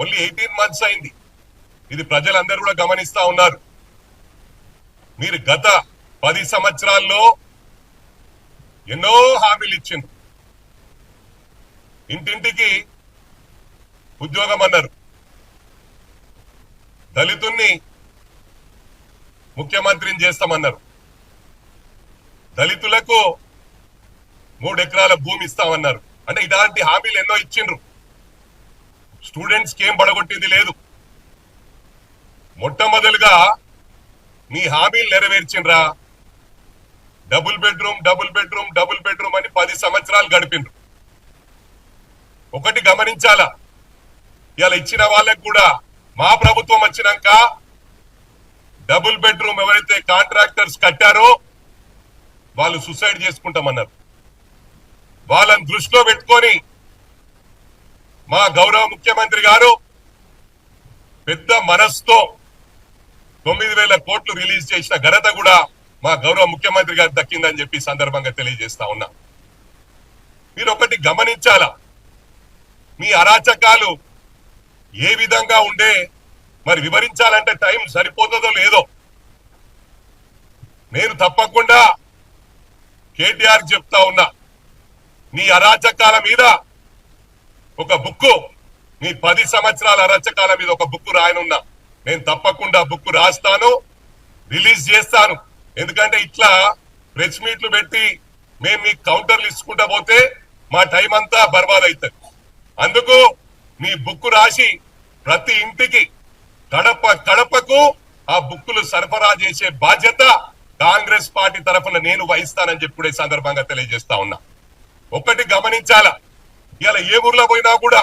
Only eighteen months అయింది. ఇది ప్రజలందరూ కూడా గమనిస్తా ఉన్నారు. మీరు గత పది సంవత్సరాల్లో ఎన్నో హామీలు ఇచ్చిండ్రు. ఇంటింటికి ఉద్యోగం అన్నారు. దళితుణ్ణి ముఖ్యమంత్రిని చేస్తామన్నారు. దళితులకు మూడు ఎకరాల భూమి ఇస్తామన్నారు. అంటే ఇలాంటి హామీలు ఎన్నో ఇచ్చిండ్రు. స్టూడెంట్స్కి ఏం పడగొట్టింది లేదు. మొట్టమొదలుగా మీ హామీలు నెరవేర్చిండ్రా. Double bedroom double bedroom double bedroom అని పది సంవత్సరాలు గడిపిండ్రు. ఒకటి గమనించాలా. ఇలా ఇచ్చిన వాళ్ళకు కూడా మా ప్రభుత్వం వచ్చినాక డబుల్ బెడ్రూమ్ ఎవరైతే కాంట్రాక్టర్స్ కట్టారో వాళ్ళు సుసైడ్ చేసుకుంటామన్నారు. వాళ్ళని దృష్టిలో పెట్టుకొని మా గౌరవ ముఖ్యమంత్రి గారు పెద్ద మనస్తో తొమ్మిది వేల కోట్లు రిలీజ్ చేసిన ఘనత కూడా మా గౌరవ ముఖ్యమంత్రి గారు దక్కిందని చెప్పి సందర్భంగా తెలియజేస్తా ఉన్నా. మీరు ఒకటి గమనించాలా? మీ అరాచకాలు ఏ విధంగా ఉండే మరి వివరించాలంటే టైం సరిపోతుందో లేదో? నేను తప్పకుండా కేటీఆర్ చెప్తా ఉన్నా నీ అరాచకాల మీద ఒక బుక్కు. నీ పది సంవత్సరాల రచకాల మీద ఒక బుక్ రాయనున్నా. నేను తప్పకుండా బుక్ రాస్తాను రిలీజ్ చేస్తాను. ఎందుకంటే ఇట్లా ప్రెస్ మీట్లు పెట్టి మేము మీకు కౌంటర్లు ఇచ్చుకుంటా పోతే మా టైం అంతా బర్బాద్ అవుతుంది అందుకు నీ బుక్ రాసి ప్రతి ఇంటికి కడప కడపకు ఆ బుక్కులు సరఫరా చేసే బాధ్యత కాంగ్రెస్ పార్టీ తరఫున నేను వహిస్తానని చెప్పి సందర్భంగా తెలియజేస్తా ఉన్నా. ఒకటి గమనించాలా? ఇలా ఏ ఊర్లో పోయినా కూడా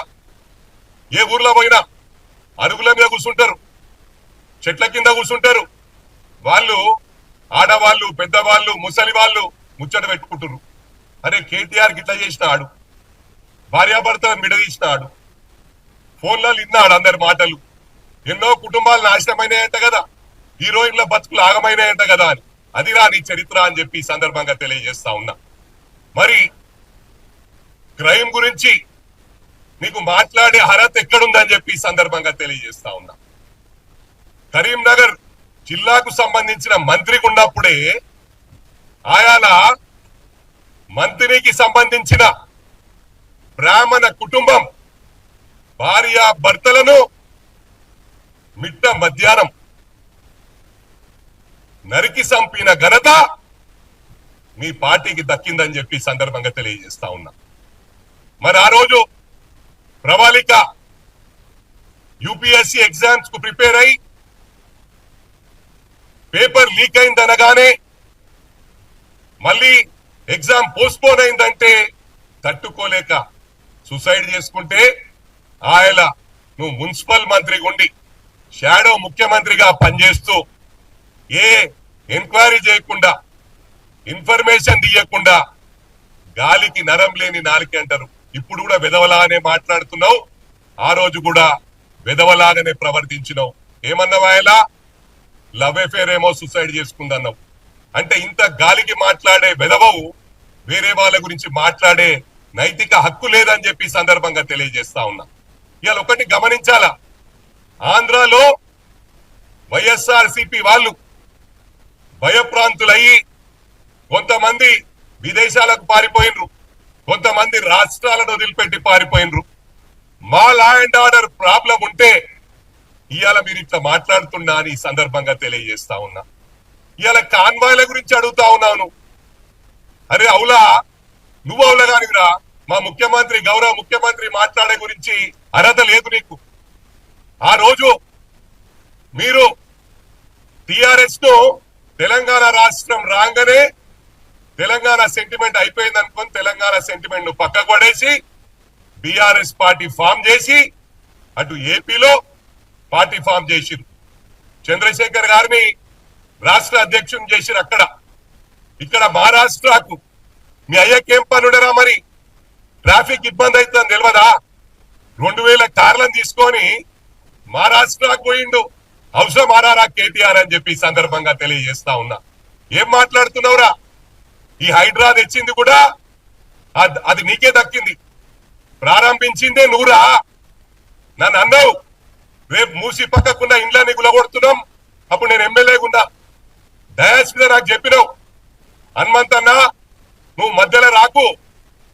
ఏ ఊర్లో పోయినా అరుగుల మీద కూర్చుంటారు చెట్ల కింద కూర్చుంటారు. వాళ్ళు ఆడవాళ్ళు పెద్దవాళ్ళు ముసలి వాళ్ళు ముచ్చట పెట్టుకుంటారు అరే కేటీఆర్ గిట్లా చేసినాడు భార్యాభర్త మిడదీసినాడు ఫోన్లలో విన్నాడు అందరి మాటలు. ఎన్నో కుటుంబాలు నాశనమైనాయంట కదా హీరోయిన్ల బతుకులు ఆగమైనాయంట కదా అని. అది రాని చరిత్ర అని చెప్పి సందర్భంగా తెలియజేస్తా ఉన్నా. మరి క్రైమ్ గురించి నీకు మాట్లాడే అర్హత ఎక్కడుందని చెప్పి సందర్భంగా తెలియజేస్తా ఉన్నా. కరీంనగర్ జిల్లాకు సంబంధించిన మంత్రికి ఉన్నప్పుడే ఆయాల మంత్రికి సంబంధించిన బ్రాహ్మణ కుటుంబం భార్య భర్తలను మిట్ట మధ్యాహ్నం నరికి సంపిన ఘనత మీ పార్టీకి దక్కిందని చెప్పి సందర్భంగా తెలియజేస్తా ఉన్నా. మరి ఆ రోజు ప్రవాళిక యూపీఎస్సీ ఎగ్జామ్స్కు ప్రిపేర్ అయి పేపర్ లీక్ అయిందనగానే మళ్ళీ ఎగ్జామ్ పోస్ట్పోన్ అయిందంటే తట్టుకోలేక సుసైడ్ చేసుకుంటే ఆయన నువ్వు మున్సిపల్ మంత్రి ఉండి షాడో ముఖ్యమంత్రిగా పనిచేస్తూ ఏ ఎంక్వైరీ చేయకుండా ఇన్ఫర్మేషన్ తీయకుండా గాలికి నరం లేని నాలికి అంటారు. ఇప్పుడు కూడా విధవలాగానే మాట్లాడుతున్నావు. ఆ రోజు కూడా విధవలాగానే ప్రవర్తించినావు. ఏమన్నావు ఆయన? లవ్ ఎఫేర్ ఏమో సూసైడ్ చేసుకుందన్నావు. అంటే ఇంత గాలికి మాట్లాడే విధవవు వేరే వాళ్ళ గురించి మాట్లాడే నైతిక హక్కు లేదని చెప్పి సందర్భంగా తెలియజేస్తా ఉన్నా. ఇవాళ ఒకటి గమనించాలా? ఆంధ్రాలో వైఎస్ఆర్ సిపి వాళ్ళు భయప్రాంతులయ్యి కొంతమంది విదేశాలకు పారిపోయినరు. కొంతమంది రాష్ట్రాలను వదిలిపెట్టి పారిపోయినరు. మా లా అండ్ ఆర్డర్ ప్రాబ్లం ఉంటే ఇవాళ మీరు ఇట్లా మాట్లాడుతున్నా అని ఈ సందర్భంగా తెలియజేస్తా ఉన్నా. ఇవాళ కాన్వాయ్ల గురించి అడుగుతా ఉన్నాను. అరే అవులా నువ్వు అవులా కానివిరా మా ముఖ్యమంత్రి గౌరవ ముఖ్యమంత్రి మాట్లాడే గురించి అర్హత లేదు నీకు. ఆ రోజు మీరు టిఆర్ఎస్ను తెలంగాణ రాష్ట్రం రాగానే తెలంగాణ సెంటిమెంట్ అయిపోయింది అనుకుని తెలంగాణ సెంటిమెంట్ను పక్కకు పడేసి బిఆర్ఎస్ పార్టీ ఫామ్ చేసి అటు ఏపీలో పార్టీ ఫామ్ చేసిరు చంద్రశేఖర్ గారిని రాష్ట్ర అధ్యక్షుని చేసిరు అక్కడ. ఇక్కడ మహారాష్ట్రకు మీ అయ్యకేం పనుడరా మరి? ట్రాఫిక్ ఇబ్బంది అవుతుందని తెలియదా రెండు వేల కార్లను తీసుకొని మహారాష్ట్రకు పోయిండు. అవసరం ఆరారా కేటీఆర్ అని చెప్పి సందర్భంగా తెలియజేస్తా ఉన్నా. ఏం మాట్లాడుతున్నావురా? ఈ హైడ్రా తెచ్చింది కూడా అది నీకే దక్కింది. ప్రారంభించిందే నువ్వురా నన్ను అన్నావు రేపు మూసి పక్కకున్న ఇండ్లని గులగొడుతున్నాం అప్పుడు నేను ఎమ్మెల్యేగా ఉన్నా. డయాస్ మీద నాకు చెప్పినావు హనుమంతన్న నువ్వు మధ్యలో రాకు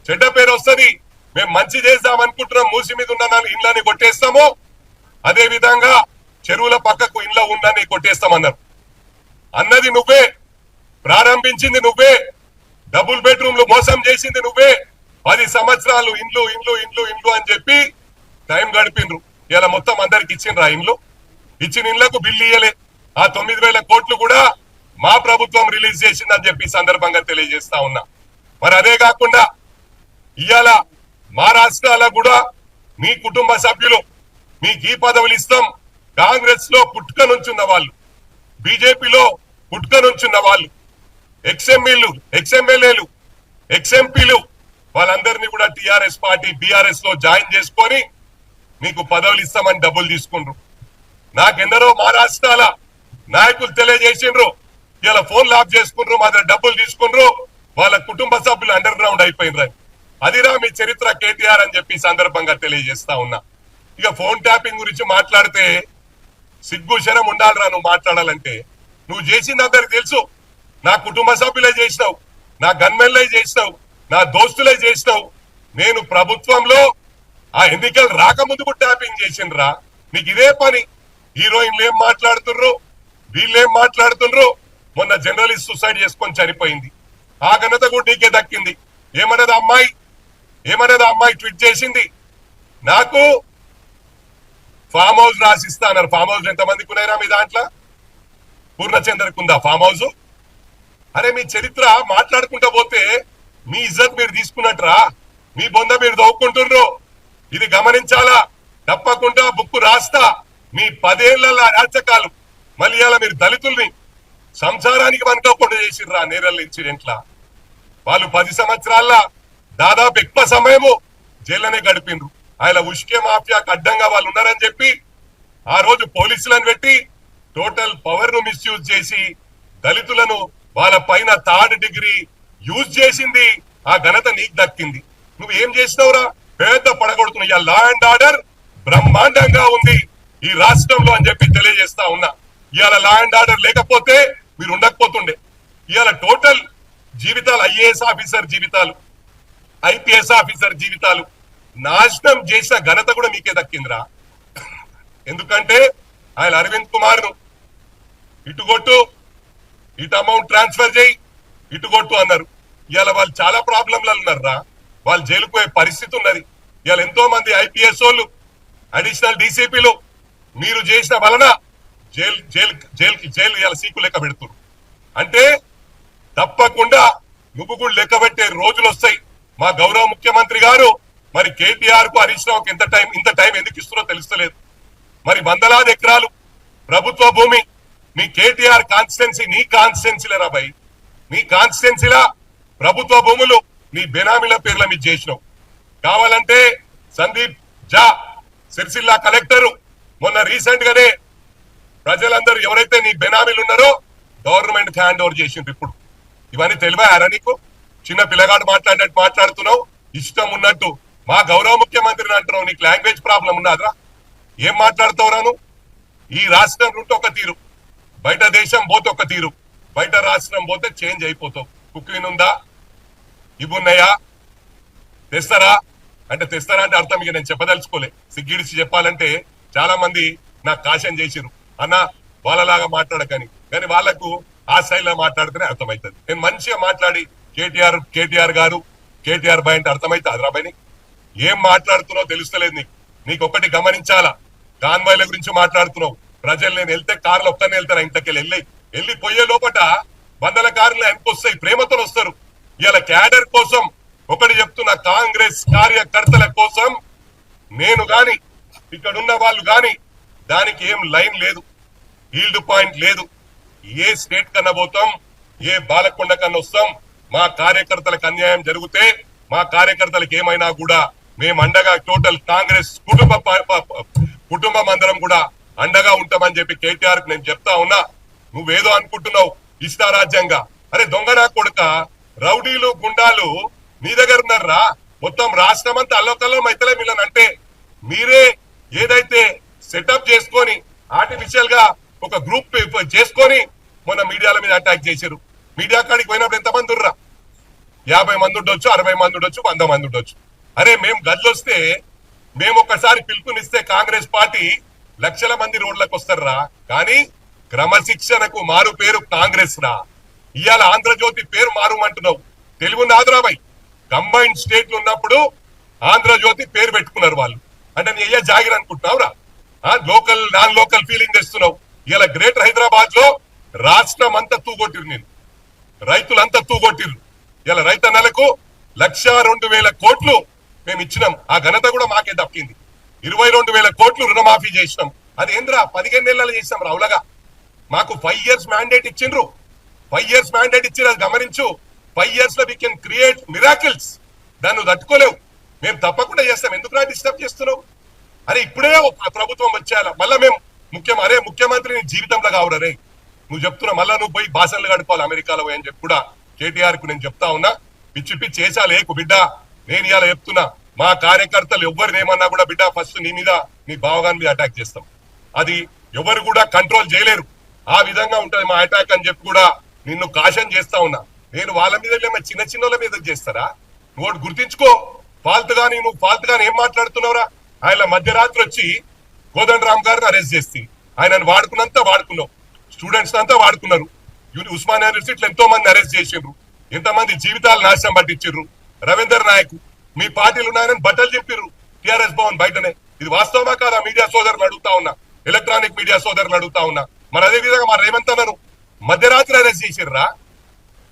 చెడ్డ పేరు వస్తుంది మేము మంచి చేద్దాం అనుకుంటున్నాం మూసి మీద ఉన్న ఇండ్లని కొట్టేస్తాము. అదే విధంగా చెరువుల పక్కకు ఇండ్ల ఉందని కొట్టేస్తామన్నారు. అన్నది నువ్వే ప్రారంభించింది నువ్వే డబుల్ బెడ్రూమ్లు మోసం చేసింది నువ్వే. పది సంవత్సరాలు ఇండ్లు ఇండ్లు ఇండ్లు ఇండ్లు అని చెప్పి టైం గడిపిండ్రు ఇలా మొత్తం అందరికి ఇచ్చిండ్రు ఆ ఇండ్లు. ఇచ్చిన ఇండ్లకు బిల్లు ఇయ్యలే. ఆ తొమ్మిది వేల కోట్లు కూడా మా ప్రభుత్వం రిలీజ్ చేసిందని చెప్పి సందర్భంగా తెలియజేస్తా ఉన్నా. మరి అదే కాకుండా ఇవాళ మా రాష్ట్రాల కూడా మీ కుటుంబ సభ్యులు మీకు ఈ పదవులు ఇస్తాం. కాంగ్రెస్లో పుట్టుక నుంచున్న వాళ్ళు బీజేపీలో పుట్టుక నుంచున్న వాళ్ళు. ఎక్స్ఎంఈలు ఎక్స్ఎంఎల్ఏలు ఎక్స్ఎంపీలు వాళ్ళందరినీ కూడా టిఆర్ఎస్ పార్టీ బీఆర్ఎస్లో జాయిన్ చేసుకొని మీకు పదవులు ఇస్తామని డబ్బులు తీసుకుండ్రు. నాకెందరో మా రాష్ట్రాల నాయకులు తెలియజేసిండ్రు. ఇలా ఫోన్ లాక్ చేసుకుండ్రు మా దగ్గర డబ్బులు తీసుకుండ్రు. వాళ్ళ కుటుంబ సభ్యులు అండర్ గ్రౌండ్ అయిపోయినరా అదిరా మీ చరిత్ర కేటీఆర్ అని చెప్పి సందర్భంగా తెలియజేస్తా ఉన్నా. ఇక ఫోన్ ట్యాపింగ్ గురించి మాట్లాడితే సిగ్గు శరం ఉండాలిరా నువ్వు మాట్లాడాలంటే. నువ్వు చేసింది అందరికి తెలుసు. నా కుటుంబ సభ్యులే చేసినావు నా గన్మెన్లే చేసినావు నా దోస్తులే చేసినావు. నేను ప్రభుత్వంలో ఆ ఎన్నికలు రాకముందు కూడా ట్యాపింగ్ చేసిండ్రా. నీకు ఇదే పని. హీరోయిన్లు ఏం మాట్లాడుతుర్రు? వీళ్ళేం మాట్లాడుతుండ్రు మొన్న జర్నలిస్ట్ సూసైడ్ చేసుకొని చనిపోయింది. ఆ ఘనత కూడా నీకే దక్కింది. ఏమన్నది అమ్మాయి? ఏమన్నది అమ్మాయి ట్వీట్ చేసింది? నాకు ఫామ్ హౌస్ రాసిస్తా అన్నారు. ఫామ్ హౌస్ ఎంతమందికి ఉన్నాయినా మీ దాంట్లో? పూర్ణచంద్రకు ఉందా ఫామ్ హౌస్? అరే మీ చరిత్ర మాట్లాడుకుంటా పోతే మీ ఇజ్జత్ మీరు తీసుకున్నట్రా. మీ బొంద మీరు దవ్వుకుంటుండ్రు ఇది గమనించాలా? తప్పకుండా బుక్ రాస్తా. మీ పదేళ్ళ రాచకాలు మళ్ళీ అలా మీరు దళితుల్ని సంసారానికి వనుకోకుండా చేసిర్రా నేరల్ ఇన్సిడెంట్లా. వాళ్ళు పది సంవత్సరాల దాదాపు ఎక్కువ సమయము జైల్లోనే గడిపిండ్రు ఆయన ఉష్కే మాఫియాకు అడ్డంగా వాళ్ళు ఉన్నారని చెప్పి ఆ రోజు పోలీసులను పెట్టి టోటల్ పవర్ను మిస్యూజ్ చేసి దళితులను వాళ్ళ పైన థర్డ్ డిగ్రీ యూజ్ చేసింది ఆ ఘనత నీకు దక్కింది. నువ్వు ఏం చేసినావురా? పేద పడగొడుతున్నా లా అండ్ ఆర్డర్ బ్రహ్మాండంగా ఉంది. ఈ రాష్ట్రంలో అని చెప్పి తెలియజేస్తా ఉన్నా. ఇవాళ లా అండ్ ఆర్డర్ లేకపోతే మీరు ఉండకపోతుండే. ఇవాళ టోటల్ జీవితాలు ఐఏఎస్ ఆఫీసర్ జీవితాలు ఐపీఎస్ ఆఫీసర్ జీవితాలు నాశనం చేసిన ఘనత కూడా మీకే దక్కిందిరా. ఎందుకంటే ఆయన అరవింద్ కుమార్ను ఇటుగొట్టు ఇటు అమౌంట్ ట్రాన్స్ఫర్ చేయి ఇటు కొట్టు అన్నారు. ఇవాళ వాళ్ళు చాలా ప్రాబ్లంలు ఉన్నారా వాళ్ళు జైలుకు పోయే పరిస్థితి ఉన్నది. ఇవాళ ఎంతో మంది ఐపీఎస్ వాళ్ళు అడిషనల్ డీసీపీలు మీరు చేసిన వలన జైలు జైలు జైలుకి జైలు ఇవాళ సీకు లెక్క పెడుతున్నారు అంటే తప్పకుండా నువ్వు కూడా లెక్క పెట్టే రోజులు వస్తాయి. మా గౌరవ ముఖ్యమంత్రి గారు మరి కేటీఆర్కు హరీష్ రావుకి ఎంత టైం ఇంత టైం ఎందుకు ఇస్తున్నారో తెలుస్తలేదు. మరి వందలాది ఎకరాలు ప్రభుత్వ భూమి మీ కేటీఆర్ కాన్స్టిట్యున్సీ నీ కాన్స్టిట్యున్సీలరా భయ్ నీ కాన్స్టిట్యున్సీలా ప్రభుత్వ భూములు నీ బెనామీల పేర్ల మీద చేసినావు. కావాలంటే సందీప్ జా సిరిసిల్లా కలెక్టరు. మొన్న రీసెంట్ గానే ప్రజలందరూ ఎవరైతే నీ బెనామీలు ఉన్నారో గవర్నమెంట్ హ్యాండ్ ఓవర్ చేసిండ్రు ఇప్పుడు. ఇవన్నీ తెలివారా నీకు? చిన్న పిల్లగాడు మాట్లాడినట్టు మాట్లాడుతున్నావు. ఇష్టం ఉన్నట్టు మా గౌరవ ముఖ్యమంత్రిని అంటున్నావు. నీకు లాంగ్వేజ్ ప్రాబ్లం ఉన్నదిరా. ఏం మాట్లాడుతావురాను ఈ రాష్ట్రం రూట్ ఒక తీరు. బయట దేశం పోతే ఒక తీరు. బయట రాష్ట్రం పోతే చేంజ్ అయిపోతావు కుక్కిన్ ఉందా? ఇవి ఉన్నాయా? తెస్తారా? అంటే తెస్తారా అంటే అర్థం ఇక నేను చెప్పదలుచుకోలే. సిగ్గిడిచి చెప్పాలంటే చాలా మంది నాకు కాశం చేసిరు అన్న వాళ్ళలాగా మాట్లాడకని. కానీ వాళ్ళకు ఆ స్థాయిలో మాట్లాడితేనే అర్థమవుతుంది నేను మంచిగా మాట్లాడి కేటీఆర్ కేటీఆర్ గారు కేటీఆర్ బాయ్ అంటే అర్థమైతే అదరాబాయిని ఏం మాట్లాడుతున్నావు తెలుస్తలేదు నీకు. నీకు ఒకటి గమనించాలా? కాన్వాయ్ల గురించి మాట్లాడుతున్నావు. ప్రజలు నేను వెళ్తే కార్లు ఒక్కరిని వెళ్తారా? ఇంతకెళ్ళి వెళ్ళి వెళ్ళి పోయే లోపట వందల కార్లు ఎంకొస్తాయి ప్రేమతో వస్తారు. ఇలా క్యాడర్ కోసం ఒకటి చెప్తున్న కాంగ్రెస్ కార్యకర్తల కోసం నేను గాని ఇక్కడ ఉన్న వాళ్ళు గాని దానికి ఏం లైన్ లేదు ఈల్డ్ పాయింట్ లేదు. ఏ స్టేట్ కన్నా పోతాం ఏ బాలకొండ కన్నా వస్తాం మా కార్యకర్తలకు అన్యాయం జరిగితే మా కార్యకర్తలకు ఏమైనా కూడా మేము అండగా టోటల్ కాంగ్రెస్ కుటుంబ కుటుంబం అందరం కూడా అండగా ఉంటామని చెప్పి కేటీఆర్ నేను చెప్తా ఉన్నా. నువ్వేదో అనుకుంటున్నావు ఇష్టారాజ్యంగా అరే దొంగ నా కొడుక రౌడీలు గుండాలు నీ దగ్గర ఉన్నారా? మొత్తం రాష్ట్రం అంతా అల్లకల్లో మైతలే మిల్లని అంటే మీరే ఏదైతే సెటప్ చేసుకొని ఆర్టిఫిషియల్గా ఒక గ్రూప్ చేసుకొని మొన్న మీడియాల మీద అటాక్ చేశారు. మీడియా కాడికి పోయినప్పుడు ఎంతమంది ఉర్రా యాభై మంది ఉండొచ్చు అరవై మంది ఉండొచ్చు వంద మంది ఉండొచ్చు. అరే మేము గదిలొస్తే మేము ఒకసారి పిలుపునిస్తే కాంగ్రెస్ పార్టీ లక్షల మంది రోడ్లకు వస్తారా? కానీ క్రమశిక్షణకు మారు పేరు కాంగ్రెస్ రా. ఇవాళ ఆంధ్రజ్యోతి పేరు మారుమంటున్నావు. తెలుగు నాదురాబాయ్ కంబైన్డ్ స్టేట్లు ఉన్నప్పుడు ఆంధ్రజ్యోతి పేరు పెట్టుకున్నారు వాళ్ళు. అంటే నీ అయ్యా జాగిర్ అనుకుంటున్నావురా? ఆ లోకల్ నాన్ లోకల్ ఫీలింగ్ తెస్తున్నావు. ఇలా గ్రేటర్ హైదరాబాద్లో రాష్ట్రం అంతా తూగొట్టిరు నేను రైతులంతా తూగొట్టిర్రు. ఇలా రైతన్నలకు లక్ష రెండు వేల కోట్లు మేము ఇచ్చినాం ఆ ఘనత కూడా మాకే దక్కింది. ఇరవై రెండు వేల కోట్లు రుణమాఫీ చేసినాం. అది ఏంద్రా? పదిహేను నెలలు చేసినాం రావులగా మాకు ఫైవ్ ఇయర్స్ మ్యాండేట్ ఇచ్చిండ్రు. ఫైవ్ ఇయర్స్ మ్యాండేట్ ఇచ్చి అది గమనించు. ఫైవ్ ఇయర్స్లో వీ కెన్ క్రియేట్ మిరాకిల్స్ దాన్ని తట్టుకోలేవు. మేము తప్పకుండా చేస్తాం. ఎందుకు డిస్టర్బ్ చేస్తున్నావు? అరే ఇప్పుడే ప్రభుత్వం వచ్చేయాల మళ్ళా మేము ముఖ్యం అరే ముఖ్యమంత్రి నీ జీవితంలో కావురా రే. నువ్వు చెప్తున్నా మళ్ళా నువ్వు పోయి భాషలు గడపాలి అమెరికాలో పోయి అని చెప్పి కూడా కేటీఆర్కు నేను చెప్తా ఉన్నా. పిచ్చి పిచ్చి చేసా లేకు బిడ్డ. నేను ఇలా చెప్తున్నా. మా కార్యకర్తలు ఎవరిని ఏమన్నా కూడా బిడ్డ ఫస్ట్ నీ మీద నీ బావగాని మీద అటాక్ చేస్తాం. అది ఎవరు కూడా కంట్రోల్ చేయలేరు. ఆ విధంగా ఉంటుంది మా అటాక్ అని చెప్పి కూడా నిన్ను కాషన్ చేస్తా ఉన్నా. నేను వాళ్ళ మీద లేమో చిన్న చిన్నోళ్ళ మీద చేస్తారా? నువ్వు గుర్తించుకో. ఫాల్త్ గాని నువ్వు ఫాల్త్ గాని ఏం మాట్లాడుతున్నావురా? ఆయన మధ్యరాత్రి వచ్చి కోదండ రామ్ గారిని అరెస్ట్ చేసి ఆయనను వాడుకున్నంత వాడుకున్నావు స్టూడెంట్స్ అంతా వాడుకున్నారు. యూని- ఉస్మానియా యూనివర్సిటీలో ఎంతో మంది అరెస్ట్ చేసిండ్రు. ఎంతమంది జీవితాలు నాశనం పట్టించారు రవీందర్ నాయక్ మీ పార్టీలు ఉన్నాయని బట్టలు చింపిర్రు. టిఆర్ఎస్ భవన్ బయటనే. ఇది వాస్తవమా కాదా? మీడియా సోదరులు అడుగుతా ఉన్నా. ఎలక్ట్రానిక్ మీడియా సోదరులు అడుగుతా ఉన్నా. మరి అదే విధంగా మా రేవంత్ అన్నారు మధ్యరాత్రి అరెస్ట్ చేసిర్రా?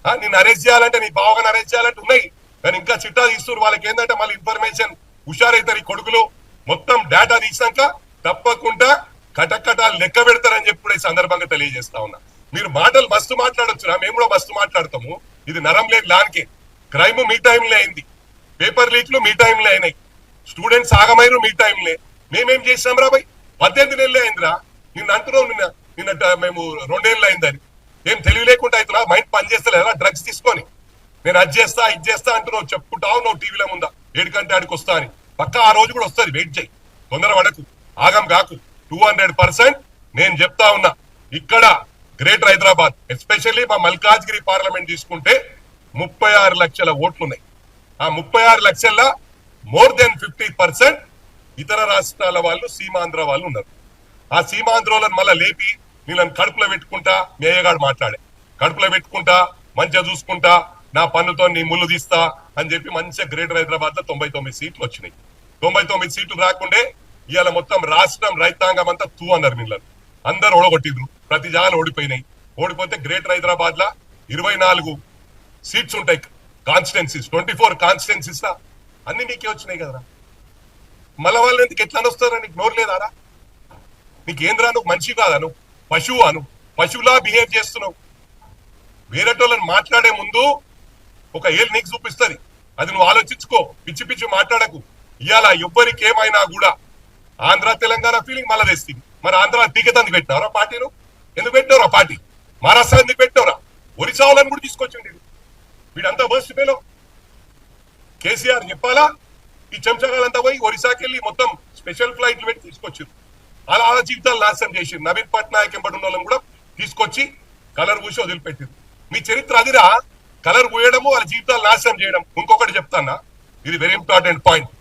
నేను నిన్ను అరెస్ట్ చేయాలంటే నీ బావగాని అరెస్ట్ చేయాలంటే ఉన్నాయి. కానీ ఇంకా చిట్టా తీస్తున్నారు. వాళ్ళకి ఏంటంటే మళ్ళీ ఇన్ఫర్మేషన్ హుషారైతారు ఈ కొడుకులు. మొత్తం డేటా తీసినాక తప్పకుండా కటకటాలు లెక్క పెడతారని చెప్పి కూడా ఈ సందర్భంగా తెలియజేస్తా ఉన్నా. మీరు మాటలు మస్తు మాట్లాడొచ్చురా? మేము కూడా మస్తు మాట్లాడతాము. ఇది నరం లేని లాన్కే. క్రైమ్ మీ టైంలో అయింది. పేపర్ లీక్లు మీ టైంలో అయినాయి. స్టూడెంట్స్ ఆగమైరు మీ టైంలే. మేమేం చేసాం రా భయ్ పద్దెనిమిది నెలలే అయిందిరా. నిన్న అంటున్నాం నిన్న. నిన్న మేము రెండేళ్ళు అయిందని. ఏం తెలివి లేకుండా అవుతున్నా మైండ్ పనిచేస్తలేదా డ్రగ్స్ తీసుకొని. నేను అది చేస్తా ఇది చేస్తా అంటున్నావు. చెప్పుకుంటావు నువ్వు టీవీలో ముందా. ఏడుకంటే ఆడికి వస్తా అని. పక్క ఆ రోజు కూడా వస్తుంది. వెయిట్ చేయి. తొందర పడకు. ఆగం కాకు. టూ హండ్రెడ్ పర్సెంట్ నేను చెప్తా ఉన్నా. ఇక్కడ గ్రేటర్ హైదరాబాద్ ఎస్పెషల్లీ మా మల్కాజ్గిరి పార్లమెంట్ తీసుకుంటే ముప్పై ఆరు లక్షల ఓట్లు ఉన్నాయి ఆ ముప్పై ఆరు లక్షల మోర్ దెన్ ఫిఫ్టీ పర్సెంట్ ఇతర రాష్ట్రాల వాళ్ళు సీమాంధ్ర వాళ్ళు ఉన్నారు. ఆ సీమాంధ్రోలను మళ్ళీ లేపి వీళ్ళని కడుపులో పెట్టుకుంటా మేయగాడు మాట్లాడే. కడుపులో పెట్టుకుంటా మంచిగా చూసుకుంటా నా పన్నుతో నీ ముళ్ళు తీస్తా అని చెప్పి మంచిగా గ్రేటర్ హైదరాబాద్లో తొంభై తొమ్మిది సీట్లు వచ్చినాయి. తొంభై తొమ్మిది సీట్లు రాకుండే ఇవాళ మొత్తం రాష్ట్రం రైతాంగం అంతా తూ అన్నారు వీళ్ళని అందరు ఓడగొట్టిండ్రు. ప్రతి జాగాలు ఓడిపోయినాయి. ఓడిపోతే గ్రేటర్ హైదరాబాద్ లా ఇరవై నాలుగు సీట్స్ ఉంటాయి. కాన్స్టిట్యున్సీస్ ట్వంటీ ఫోర్ కాన్స్టెన్సీస్ అన్ని నీకే వచ్చినాయి కదరా. మళ్ళా వాళ్ళు ఎందుకు ఎట్లా వస్తారా నీకు నోరు లేదారా? నీకు ఏంద్రా? నువ్వు మనిషి కాదా నువ్వు? పశువు అను పశువులా బిహేవ్ చేస్తున్నావు. వేరేటోళ్ళని మాట్లాడే ముందు ఒక ఏళ్ళు నీకు చూపిస్తుంది. అది నువ్వు ఆలోచించుకో. పిచ్చి పిచ్చి మాట్లాడకు. ఇవాళ ఎవ్వరికి ఏమైనా కూడా ఆంధ్ర తెలంగాణ ఫీలింగ్ మళ్ళా తెస్తుంది. మరి ఆంధ్ర టీకెతందుకు పెట్టినారా పార్టీను ఎందుకు పెట్టినవరా పార్టీ? మహారాష్ట్ర ఎందుకు పెట్టినవరా? ఒరిసా వాళ్ళని కూడా తీసుకొచ్చిండు వీడంతా బస్ పేలో. కేసీఆర్ చెప్పాలా? ఈ చెంచగాలంతా పోయి ఒరిస్సాకి వెళ్ళి మొత్తం స్పెషల్ ఫ్లైట్లు పెట్టి తీసుకొచ్చారు అలా అలా జీవితాలు నాశనం చేసి నవీన్ పట్నాయక్ ఎంబడి ఉన్న వాళ్ళని కూడా తీసుకొచ్చి కలర్ పూసి వదిలిపెట్టింది మీ చరిత్ర అదిరా? కలర్ పూయడము వాళ్ళ జీవితాలు నాశనం చేయడం. ఇంకొకటి చెప్తానా? ఇది వెరీ ఇంపార్టెంట్ పాయింట్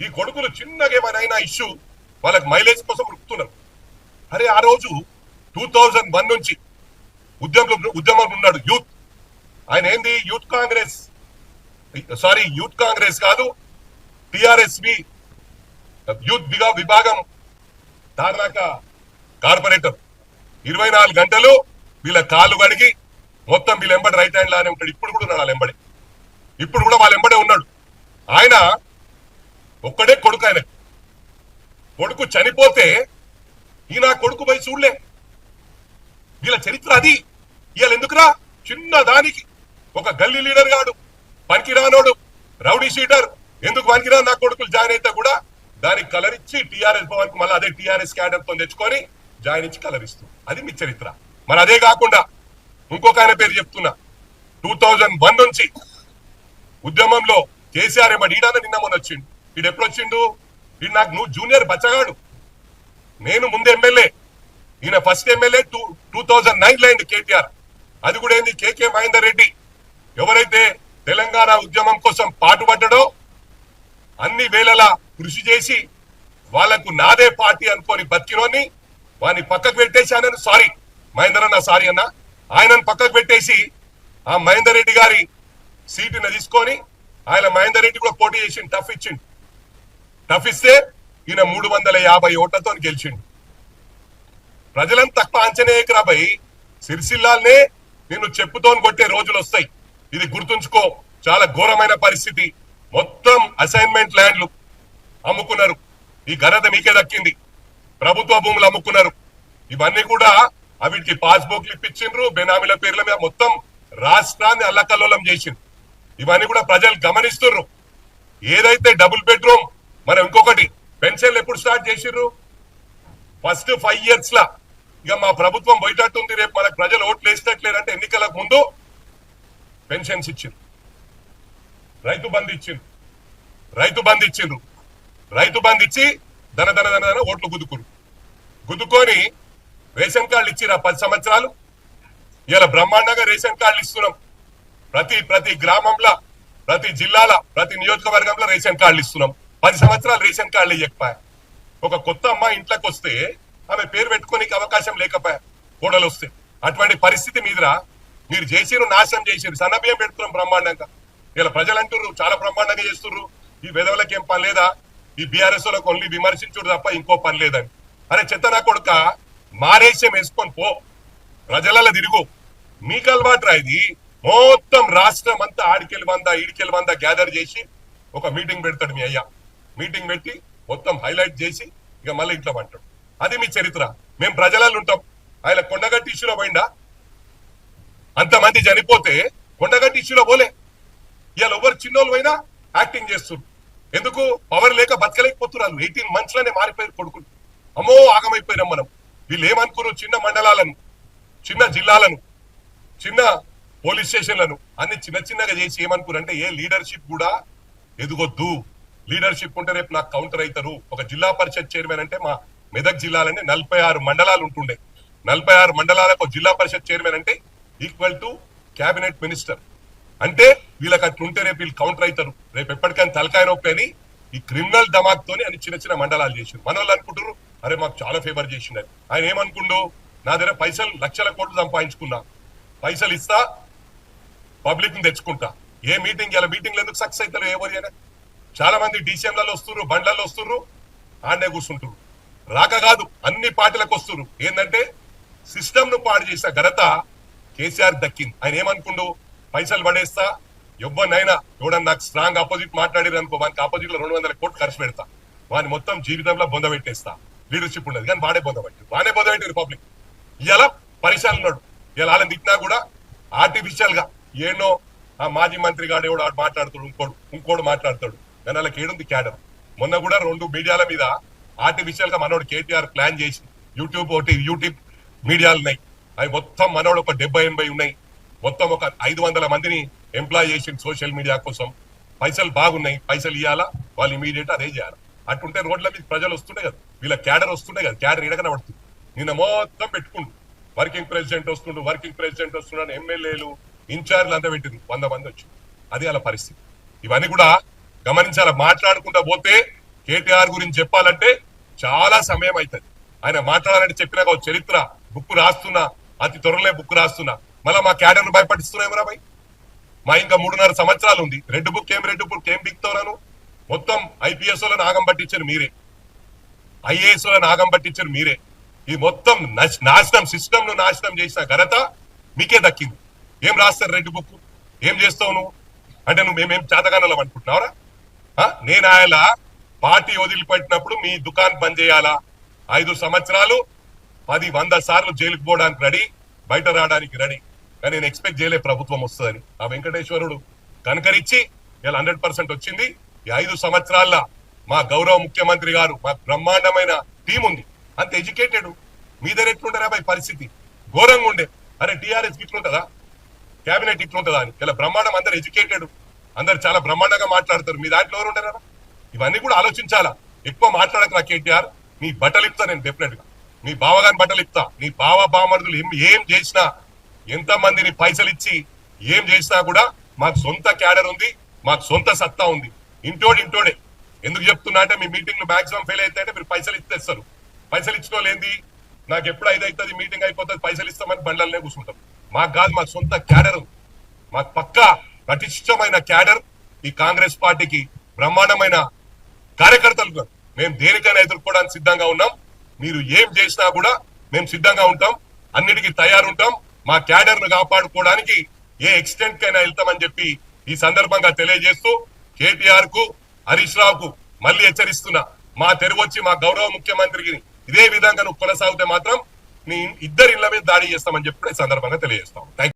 ఈ కొడుకులు చిన్నగా ఏమైనా ఇష్యూ వాళ్ళకి మైలేజ్ కోసం రుక్కుతున్నారు అరే ఆ రోజు టూ థౌజండ్ వన్ నుంచి ఉద్యమంలో ఉద్యమంలో ఉన్నాడు. యూత్ ఆయన ఏంది? Youth Congress. Sorry youth Congress కాదు టిఆర్ఎస్వి యూత్ విభాగం తార్నాక కార్పొరేటర్. ఇరవై నాలుగు గంటలు వీళ్ళ కాళ్ళు కడిగి మొత్తం వీళ్ళ ఎంబడి రైట్ హ్యాండ్ లానే ఉంటాడు. ఇప్పుడు కూడా ఉన్నాడు వాళ్ళ ఎంబడి. ఇప్పుడు కూడా వాళ్ళ ఎంబడే ఉన్నాడు. ఆయన ఒక్కడే కొడుకు ఆయన కొడుకు చనిపోతే ఈయన కొడుకు పోయి చూడలే. వీళ్ళ చరిత్ర అది. ఇవాళ ఎందుకురా? చిన్న దానికి ఒక గల్లీ లీడర్ గాడు పనికిరానోడు రౌడీ షీటర్. ఎందుకు పనికిరా నా కొడుకులు జాయిన్ అయితే కూడా దానికి కలర్ ఇచ్చి భవన్కు మళ్ళీ అదే టిఆర్ఎస్ క్యాడర్తో తెచ్చుకొని జాయిన్ ఇచ్చి కలర్ ఇస్తూ. అది మీ చరిత్ర. మన అదే కాకుండా ఇంకొక ఆయన పేరు చెప్తున్నా. టూ థౌజండ్ వన్ నుంచి ఉద్యమంలో కేసీఆర్ ఏమో ఈడాన నిన్న మొన్న వచ్చిండు. వీడు ఎప్పుడు వచ్చిండు? వీడు నాకు నువ్వు జూనియర్ బచ్చగాడు. నేను ముందు ఎమ్మెల్యే. ఈయన first MLA two two thousand నైన్లో అయింది కేటీఆర్. అది కూడా ఏంది? కేకే మహేందర్ రెడ్డి. ఎవరైతే తెలంగాణ ఉద్యమం కోసం పాటుపడ్డాడో అన్ని వేళలా కృషి చేసి వాళ్ళకు నాదే పార్టీ అనుకోని బతికినోని వాని పక్కకు పెట్టేసి సారీ మహేందర్ అన్న సారీ అన్న ఆయనను పక్కకు పెట్టేసి ఆ మహేందర్ రెడ్డి గారి సీటుని తీసుకొని ఆయన మహేందర్ రెడ్డి కూడా పోటీ చేసి టఫ్ ఇచ్చిండు. టఫ్ ఇస్తే ఈయన మూడు వందల యాభై ఓట్లతో గెలిచిండు. ప్రజలను తక్కువ అంచనా ఎకరాబై సిరిసిల్లాల్నే నేను చెప్పుతోని కొట్టే రోజులు వస్తాయి. ఇది గుర్తుంచుకో చాలా ఘోరమైన పరిస్థితి. మొత్తం అసైన్మెంట్ ల్యాండ్లు అమ్ముకున్నారు. ఈ ఘనత మీకే దక్కింది. ప్రభుత్వ భూములు అమ్ముకున్నారు. ఇవన్నీ కూడా అవిటికి పాస్బుక్లు ఇప్పించిండ్రు బెనామీల పేర్ల మీద మొత్తం రాష్ట్రాన్ని అల్లకల్లోలం చేసిండ్రు. ఇవన్నీ కూడా ప్రజలు గమనిస్తున్నారు ఏదైతే డబుల్ బెడ్రూమ్ మనం ఇంకొకటి పెన్షన్లు ఎప్పుడు స్టార్ట్ చేసిర్రు ఫస్ట్ ఫైవ్ ఇయర్స్ లా. ఇక మా ప్రభుత్వం బయటట్టుంది రేపు మనకు ప్రజలు ఓట్లు వేసినట్లేదంటే ఎన్నికలకు ముందు పెన్షన్స్ ఇచ్చిండ్రు. రైతు బంధు ఇచ్చిండ్రు. రైతు బంధు ఇచ్చిండ్రు. రైతు బంధు ఇచ్చి ధన ధన ధన ధన ఓట్లు గుద్దుకురు గుద్దుకొని రేషన్ కార్డులు ఇచ్చిరా పది సంవత్సరాలు. ఇలా బ్రహ్మాండంగా రేషన్ కార్డులు ఇస్తున్నాం. ప్రతి ప్రతి గ్రామంలో ప్రతి జిల్లాల ప్రతి నియోజకవర్గంలో రేషన్ కార్డులు ఇస్తున్నాం. పది సంవత్సరాలు రేషన్ కార్డులు ఇవ్వకపోయా ఒక కొత్త అమ్మాయి ఇంట్లోకి వస్తే ఆమె పేరు పెట్టుకోనికి అవకాశం లేకపోయా. కోడలు వస్తే. అటువంటి పరిస్థితి మీదరా. మీరు చేసిరు నాశనం చేసిరు సన్నబియ్యం పెడుతున్నాం బ్రహ్మాండంగా. ఇలా ప్రజలు అంటున్నారు చాలా బ్రహ్మాండంగా చేస్తున్నారు ఈ వెధవలకి ఏం పని లేదా? ఈ బీఆర్ఎస్ వాళ్ళకి ఓన్లీ విమర్శించుడు తప్ప ఇంకో పని లేదని. అరే చెత్త నా కొడుక మారేశ్యం వేసుకొని పో. ప్రజలలో తిరుగు. మీకు అలవాటు రా ఇది. మొత్తం రాష్ట్రం అంతా ఆడికెళ్ళి వంద ఈడికెళ్ళి వంద గ్యాదర్ చేసి ఒక మీటింగ్ పెడతాడు మీ అయ్యా. మీటింగ్ పెట్టి మొత్తం హైలైట్ చేసి ఇక మళ్ళీ ఇంట్లో పంటాడు. అది మీ చరిత్ర. మేము ప్రజలలో ఉంటాం. ఆయన కొండగట్టి ఇష్యూలో పోయిందా అంతమంది చనిపోతే కొండగట్టి ఇష్యూలో పోలే. ఇవాళ ఎవరు చిన్నోళ్ళు అయినా యాక్టింగ్ చేస్తున్నారు ఎందుకు? పవర్ లేక బతకలేకపోతున్నారు. ఎయిటీన్ మంత్స్లోనే మారిపోయారు కొడుకులు. అమ్మో ఆగమైపోయినాం మనం. వీళ్ళు ఏమనుకున్నారు? చిన్న మండలాలను చిన్న జిల్లాలను చిన్న పోలీస్ స్టేషన్లను అన్ని చిన్న చిన్నగా చేసి ఏమనుకున్నారంటే ఏ లీడర్షిప్ కూడా ఎదుగొద్దు. లీడర్షిప్ ఉంటే రేపు నాకు కౌంటర్ అవుతారు. ఒక జిల్లా పరిషత్ చైర్మన్ అంటే మా మెదక్ జిల్లాలనే నలభై ఆరు మండలాలు ఉంటుండే. నలభై ఆరు మండలాలకు జిల్లా పరిషత్ చైర్మన్ అంటే ఈక్వల్ టు క్యాబినెట్ మినిస్టర్. అంటే వీళ్ళకి అట్లుంటే రేపు వీళ్ళు కౌంటర్ అవుతారు. రేపు ఎప్పటికైనా తలకాయ నొప్పి అని ఈ క్రిమినల్ దమాక్తోనే అని చిన్న చిన్న మండలాలు చేసిండు మన వాళ్ళు అనుకుంటారు అరే మాకు చాలా ఫేవర్ చేసిండే ఆయన ఏమనుకుండు? నా దగ్గర పైసలు లక్షల కోట్లు సంపాదించుకున్నా. పైసలు ఇస్తా పబ్లిక్ని తెచ్చుకుంటా. ఏ మీటింగ్ ఇలా మీటింగ్లు ఎందుకు సక్సెస్ అవుతారు ఎవరు అయినా. చాలా మంది డీసీఎంలలో వస్తున్నారు బండ్లలో వస్తున్నారు ఆడనే కూర్చుంటారు రాక కాదు అన్ని పార్టీలకు వస్తున్నారు ఏంటంటే సిస్టమ్ను పాడు చేసిన ఘనత కేసీఆర్ దక్కింది. ఆయన ఏమనుకుండు? పైసలు పడేస్తా. ఎవ్వనైనా ఎవడన్నా నాకు స్ట్రాంగ్ ఆపోజిట్ మాట్లాడారు అనుకో వానికి ఆపోజిట్లో రెండు వందల కోట్లు ఖర్చు పెడతా. వాని మొత్తం జీవితంలో బొంద పెట్టేస్తా. లీడర్షిప్ ఉండదు కానీ వాడే బొంద పెట్టి వానే బొంద పెట్టి రిపబ్లిక్ ఇలా పరిశాలు ఉన్నాడు. ఇలా వాళ్ళని తిట్టినా కూడా ఆర్టిఫిషియల్గా ఏనో ఆ మాజీ మంత్రి గాడు ఎవడు మాట్లాడుతాడు ఇంకోడు ఇంకోడు మాట్లాడతాడు. కానీ వాళ్ళకి ఏడుంది క్యాడర్ మొన్న కూడా రెండు మీడియాల మీద ఆర్టిఫిషియల్గా మనోడు కేటీఆర్ ప్లాన్ చేసి యూట్యూబ్ ఒకటి యూట్యూబ్ మీడియాలు ఉన్నాయి. అవి మొత్తం మనోడు ఒక డెబ్బై ఎనభై ఉన్నాయి. మొత్తం ఒక ఐదు వందల మందిని ఎంప్లాయ్ చేసి సోషల్ మీడియా కోసం. పైసలు బాగున్నాయి. పైసలు ఇవ్వాలా వాళ్ళు ఇమీడియట్ అదే చేయాలి. అట్టుంటే రోడ్ల మీద ప్రజలు వస్తుండే కదా. వీళ్ళ క్యాడర్ వస్తుండే కదా. క్యాడర్ ఇడగన పడుతుంది నిన్న మొత్తం పెట్టుకుండు. వర్కింగ్ ప్రెసిడెంట్ వస్తుండు వర్కింగ్ ప్రెసిడెంట్ వస్తున్నాడు ఎమ్మెల్యేలు ఇన్ఛార్జ్లు అంతా పెట్టింది వంద మంది వచ్చి. అది అలా పరిస్థితి. ఇవన్నీ కూడా గమనించాలి? మాట్లాడుకుంటా పోతే కేటీఆర్ గురించి చెప్పాలంటే చాలా సమయం అవుతుంది ఆయన మాట్లాడాలని చెప్పినా చరిత్ర బుక్ రాస్తున్నా. అతి త్వరలో బుక్ రాస్తున్నా. మళ్ళీ మా క్యాడర్ భయపడిస్తున్నాయి భయ్ మా ఇంకా మూడున్నర సంవత్సరాలు ఉంది. రెడ్ బుక్ ఏం రెడ్ బుక్ ఏం బిక్తోరాను మొత్తం ఐపీఎస్ నాగం పట్టించారు మీరే. ఐఏఎస్ నాగం పట్టించారు మీరే. ఈ మొత్తం నాశనం సిస్టమ్ను నాశనం చేసిన ఘనత మీకే దక్కింది. ఏం రాస్తారు రెడ్ బుక్ ఏం చేస్తావు నువ్వు? అంటే నువ్వు మేమేం చేతగానలం అనుకుంటున్నావురా? నేను ఆయన పార్టీ వదిలిపెట్టినప్పుడు మీ దుకాన్ బంద్ చేయాలా? ఐదు సంవత్సరాలు పది వంద సార్లు జైలుకు పోవడానికి రెడీ బయట రావడానికి రెడీ. కానీ నేను ఎక్స్పెక్ట్ చేయలే ప్రభుత్వం వస్తుందని. ఆ వెంకటేశ్వరుడు కనకరిచ్చి ఇలా హండ్రెడ్ పర్సెంట్ వచ్చింది. ఈ ఐదు సంవత్సరాల మా గౌరవ ముఖ్యమంత్రి గారు మా బ్రహ్మాండమైన టీం ఉంది. అంత ఎడ్యుకేటెడ్. మీ దగ్గర ఎట్లుంటారా బాయ్ పరిస్థితి? ఘోరంగా ఉండే. అరే టీఆర్ఎస్ ఇట్లుంటదా కేబినెట్ ఇట్లుంటుందా అని. ఇలా బ్రహ్మాండం అందరు ఎడ్యుకేటెడ్. అందరు చాలా బ్రహ్మాండంగా మాట్లాడతారు. మీ దాంట్లో ఎవరు ఉండరా? ఇవన్నీ కూడా ఆలోచించాలా? ఎక్కువ మాట్లాడక నా కేటీఆర్. నీ బట్టలు నేను డెఫినెట్గా నీ బావగాని బట్టలు ఇస్తా నీ బావ బామర్దులు ఏం ఏం చేసినా ఎంత మందిని పైసలు ఇచ్చి ఏం చేసినా కూడా మాకు సొంత క్యాడర్ ఉంది మాకు సొంత సత్తా ఉంది. ఇంటోడు ఇంటోడే. ఎందుకు చెప్తున్నా అంటే మీ మీటింగ్ మాక్సిమం ఫెయిల్ అయితే అంటే మీరు పైసలు ఇచ్చేస్తారు పైసలు ఇచ్చిన ఏంది నాకు ఎప్పుడు ఐదు అవుతుంది మీటింగ్ అయిపోతుంది పైసలు ఇస్తామని బండ్లనే కూర్చుంటాం. మాకు కాదు మాకు సొంత క్యాడర్ మాకు పక్కా పటిష్టమైన క్యాడర్ ఈ కాంగ్రెస్ పార్టీకి బ్రహ్మాండమైన కార్యకర్తలు మేము దేనికైనా ఎదుర్కోవడానికి సిద్ధంగా ఉన్నాం. మీరు ఏం చేసినా కూడా మేము సిద్ధంగా ఉంటాం. అన్నిటికీ తయారుంటాం. మా క్యాడర్ను కాపాడుకోవడానికి ఏ ఎక్స్టెంట్ కైనా వెళ్తామని చెప్పి ఈ సందర్భంగా తెలియజేస్తూ కేటీఆర్కు హరీష్ రావుకు మళ్ళీ హెచ్చరిస్తున్నా. మా తెరువచ్చి మా గౌరవ ముఖ్యమంత్రికి ఇదే విధంగా నువ్వు కొనసాగితే మాత్రం నీ ఇద్దరి ఇళ్ళ మీద దాడి చేస్తామని చెప్పి సందర్భంగా తెలియజేస్తాం. థ్యాంక్